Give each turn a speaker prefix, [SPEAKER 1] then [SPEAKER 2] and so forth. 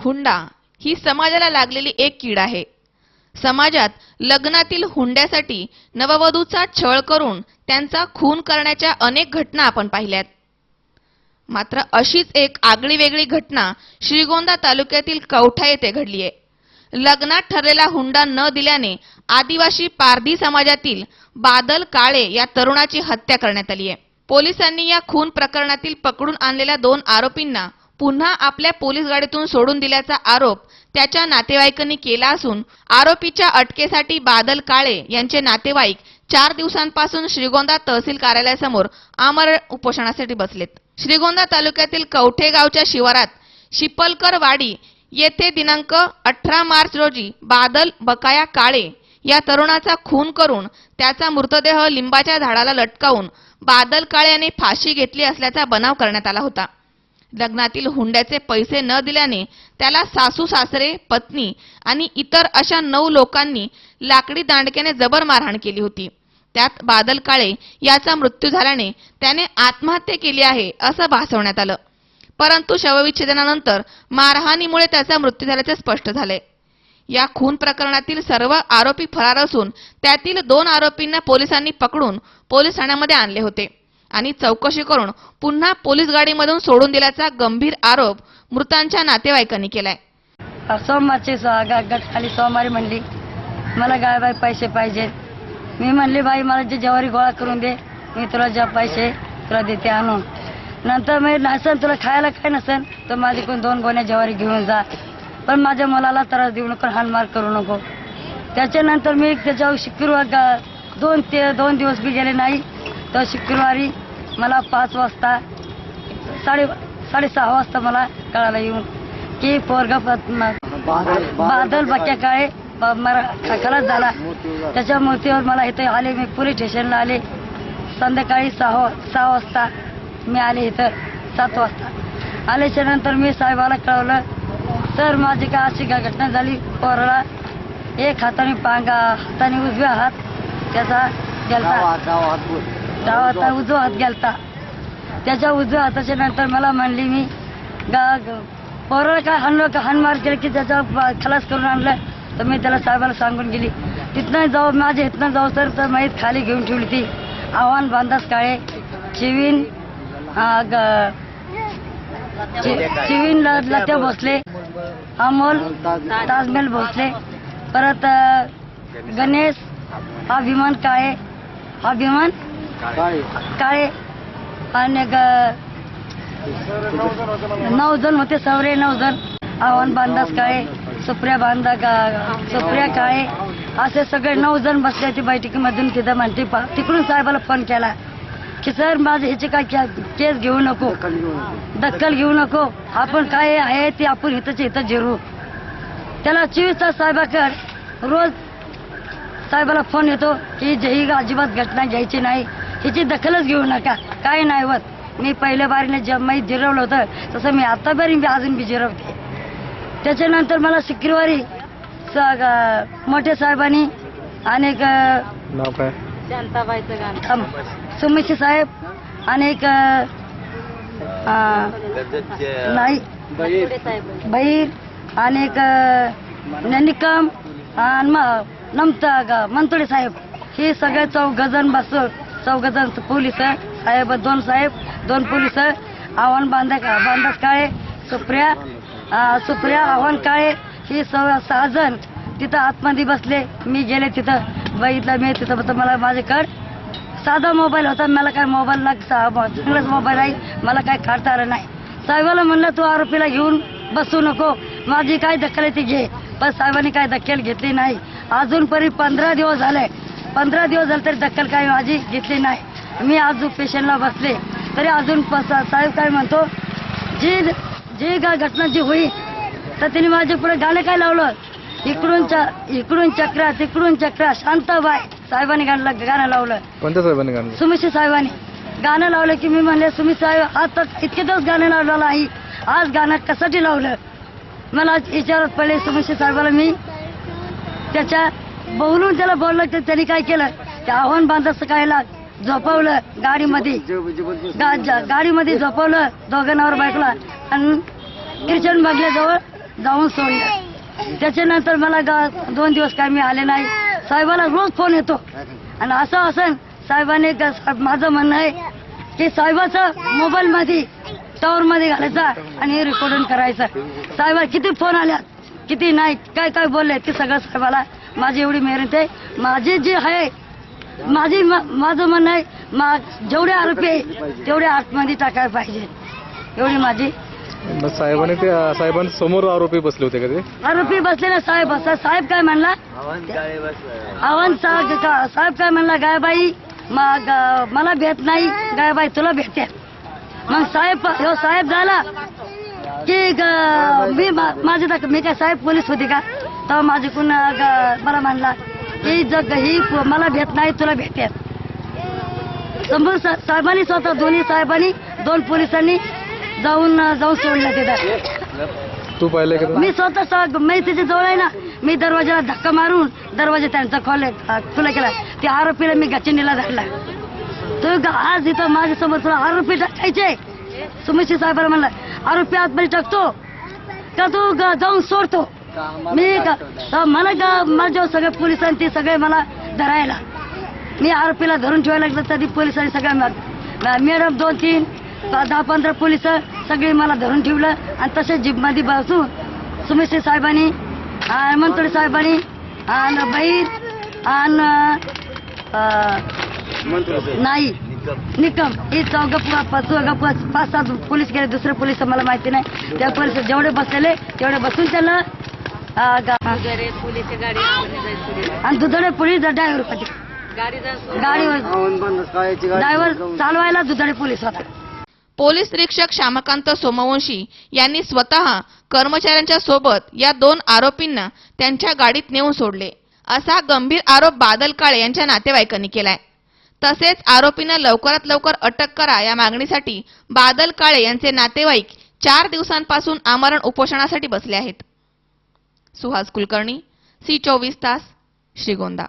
[SPEAKER 1] हुंडा ही समाजाला लागलेली एक कीड आहे. समाजात लग्नातील हुंड्यासाठी नववधूचा छळ करून त्यांचा खून करण्याच्या अनेक घटना आपण पाहिल्यात. मात्र अशीच एक आगळी वेगळी घटना श्रीगोंदा तालुक्यातील कवठा येथे घडली आहे लग्नात ठरलेला हुंडा न दिल्याने आदिवासी पारधी समाजातील बादल काळे या तरुणाची हत्या करण्यात आली आहे पोलिसांनी या खून प्रकरणातील पकडून आणलेल्या दोन आरोपींना पुन्हा आपल्या पोलीस गाडीतून सोडून दिल्याचा आरोप त्याच्या नातेवाईकांनी केला असून आरोपीच्या अटकेसाठी बादल काळे यांचे नातेवाईक चार दिवसांपासून श्रीगोंदा तहसील कार्यालयासमोर आमरण उपोषणासाठी बसलेत. श्रीगोंदा तालुक्यातील कवठे गावच्या शिवारात शिपलकर वाडी येथे दिनांक अठरा मार्च रोजी बादल बकाया काळे या तरुणाचा खून करून त्याचा मृतदेह लिंबाच्या झाडाला लटकावून बादल काळे यांनी फाशी घेतली असल्याचा बनाव करण्यात आला होता. लग्नातील हुंड्याचे पैसे न दिल्याने त्याला सासू सासरे पत्नी आणि इतर अशा नऊ लोकांनी लाकडी दांडक्याने जबर मारहाण केली होती. त्यात बादल काळे याचा मृत्यू झाल्याने त्याने आत्महत्या केली आहे असं भासवण्यात आलं. परंतु शवविच्छेदनानंतर मारहाणीमुळे त्याचा मृत्यू झाल्याचे स्पष्ट झाले. या खून प्रकरणातील सर्व आरोपी फरार असून त्यातील दोन आरोपींना पोलिसांनी पकडून पोलीस ठाण्यामध्ये आणले होते. आणि चौकशी करून पुन्हा पोलीस गाडीमधून सोडून दिल्याचा गंभीर आरोप मृतांच्या नातेवाईकांनी केलाय.
[SPEAKER 2] सोमवारची गट खाली सोमवारी म्हणली मला गाय बाई पैसे पाहिजे. मी म्हणली बाई मला जे जवारी गोळा करून दे मी तुला ज्या पैसे तुला देते आणून. नंतर मी नसन तुला खायला काय नसेल तर माझ्याकडून दोन गोण्या जवारी घेऊन जा. पण माझ्या मुलाला त्रास देऊ नको हानमार करू नको. त्याच्यानंतर मी त्याच्यावर शुक्रवार दोन ते दोन दिवस बी गेले नाही. तर शुक्रवारी मला पाच वाजता साडे साडेसहा वाजता मला कळालं येऊन की पोरगा बादल बक्या काळे खलास झाला. त्याच्या मूर्तीवर मला इथे आले मी पोलीस स्टेशनला आले. संध्याकाळी सहा सहा वाजता मी आले इथं सात वाजता. आल्याच्यानंतर मी साहेबाला कळवलं सर माझी काय अशी घटना झाली? पोराला एक हाताने पांगा हाताने उजव्या हात त्याचा गेलता. डावा हात. उजवा हात गेलता. त्याच्या उजव्या हाताच्या नंतर मला म्हणली मी पोराला काय हाणलं का हाणमार केलं की त्याचा खलास करून आणलं. तर मी त्याला साहेबाला सांगून गेली तिथनं जाऊ माझ्या इथनं जाऊ तर तर माहीत खाली घेऊन ठेवली ती. आव्हान बांधास काळे. चिवीन चिवीन लत्या भोसले अमोल ताजमहल भोसले परत गणेश हा विमान काळे हा विमान काळे आणि नऊ जण होते सवरे नऊ जण आव्हान बांधास काळे सुप्रिया बांधा सुप्रिया काळे असे सगळे नऊ जण बसले होते बैठकीमधून तिथं म्हणते तिकडून साहेबाला फोन केला. की सर माझं ह्याची काय केस घेऊ नको. दखल घेऊ नको. आपण काय आहे ते आपण इथंच इथं जिरू. त्याला चोवीस तास साहेबाकड रोज साहेबाला फोन येतो की जे ही अजिबात घटना घ्यायची नाही. हिची दखलच घेऊ नका. काय नाही होत. मी पहिल्या बारीने जे मी जिरवलं होतं. तसं मी आता बरी मी अजून बी जिरवते. त्याच्यानंतर मला शुक्रवारी मोठे साहेबांनी गाणं. सुमिशी साहेब आणि एक नाही बहीर आणि एक ननिकम आणि म- नमता मंतुळे साहेब. हे सगळे चौघ जण बसून चौघ जण पोलीस साहेब दोन साहेब दोन पोलीस आव्हान बांधा बांधक काळे सुप्रिया सुप्रिया आव्हान काळे ही सव सहा जण तिथं आतमध्ये बसले. मी गेले तिथं. बघितलं मी तिथं फक्त मला माझ्याकडे साधा मोबाईल होता. मला काय मोबाईल ना चांगलाच मोबाईल आहे. मला काय काढता आलं नाही. साहेबाला म्हणलं तू आरोपीला घेऊन बसू नको. माझी काय दखल आहे ती घे. पण साहेबांनी काय दखल घेतली नाही. अजूनपर्यंत पंधरा दिवस झाले. पंधरा दिवस झाले तरी दखल काय माझी घेतली नाही. मी आज पेशंटला बसले. तरी अजून साहेब काय म्हणतो जी जी गा- घटना जी होईल तर तिने माझ्या पुढे गाणं काय लावलं? इकडून इकडून चक्रा तिकडून चक्रा शांताबाई साहेबांनी गाणं गाणं लावलं.
[SPEAKER 3] कोणत्या साहेबांनी काढलं
[SPEAKER 2] सुमिशी साहेबांनी. गाणं लावलं की मी म्हणले सुमित साहेब आज तर इतके दिवस गाणं लावलेलं आहे आज गाणं कशासाठी लावलं? मला आज विचारत पडले. सुमिशी साहेबाला मी त्याच्या बोलून त्याला बोललं तर त्यांनी काय केलं? ते आव्हान बांधाचं कायला झोपवलं गाडीमध्ये. गा- जा- गाडीमध्ये झोपवलं दोघांवर बायकला. आणि किचन बंगल्याजवळ जाऊन सोडलं. त्याच्यानंतर मला गा- दोन दिवस काय मी आले नाही. साहेबाला रोज फोन येतो. आणि असं असं साहेबाने ग- माझं म्हणणं आहे की साहेबाचं मोबाईल मध्ये टॉवर मध्ये घालायचा आणि हे रेकॉर्डिंग करायचं. साहेबा किती फोन आल्यात किती नाही काय काय बोलले ते सगळं साहेबाला माझी एवढी मेहनत आहे. माझी जी आहे माझी माझं म्हणणं आहे मा जेवढे आरोपी आहे तेवढे आतमध्ये टाकायला पाहिजे. एवढी माझी.
[SPEAKER 3] साहेबांनी ते साहेबांच्या समोर आरोपी बसले होते का ते?
[SPEAKER 2] आरोपी बसलेला साहेब असा साहेब काय म्हणला? आव्हान साहेब साहेब काय म्हणला गायबाई मला भेट नाही गायबाई तुला भेटते मग साहेब ह्यो साहेब झाला की मी माझे मी काय साहेब पोलीस होती का? तेव्हा माझे कोण ग- मला म्हणला की जग ही मला भेट नाही तुला भेटते समोर सा- साहेबांनी स्वतः दोन्ही साहेबांनी दोन पोलिसांनी जाऊन जाऊन सोडलं तिथं.
[SPEAKER 3] तू पाहिले?
[SPEAKER 2] मी स्वतः मी तिथे जवळ आहे ना मी दरवाजाला धक्का मारून दरवाजा त्यांचा खोले खुला केला. त्या आरोपीला मी गचिंडीला धरला. तो आज इथं माझ्यासमोर तुला आरोपी टाकायचे. सुमिशी साहेबाला म्हणलं आरोपी आतमध्ये टाकतो का तू ग- जाऊन सोडतो? मी का तर मला का माझ्या सगळे पोलिसांनी ते सगळे मला धरायला. मी आरोपीला धरून ठेवायला लागलं तरी पोलिसांनी सगळ्या मॅ- मॅडम दोन तीन दहा पंधरा पोलीस सगळे मला धरून ठेवलं. आणि तसेच जीपमध्ये बसून सुमिश्री साहेबांनी आणि मंतोडे साहेबांनी आणि बहीर आणि नाही. निकम. ही चौघ चौघ पाच सात पोलीस गेले दुसरे पोलीस मला माहिती नाही. त्या पोलीस जेवढे बसलेले तेवढे बसून गा- आणि दुधडे पोलीस ड्रायव्हर होते गाडीवर. ड्रायव्हर चालवायला दुधडे पोलीस होता
[SPEAKER 1] पोलीस निरीक्षक श्यामकांत सोमवंशी यांनी स्वतः कर्मचाऱ्यांच्या सोबत या दोन आरोपींना त्यांच्या गाडीत नेऊन सोडले. असा गंभीर आरोप बादल काळे यांच्या नातेवाईकांनी केलाय. तसेच आरोपींना लवकरात लवकर अटक करा या मागणीसाठी बादल काळे यांचे नातेवाईक चार दिवसांपासून आमरण उपोषणासाठी बसले आहेत. सुहास कुलकर्णी सी चोवीस तास श्रीगोंदा.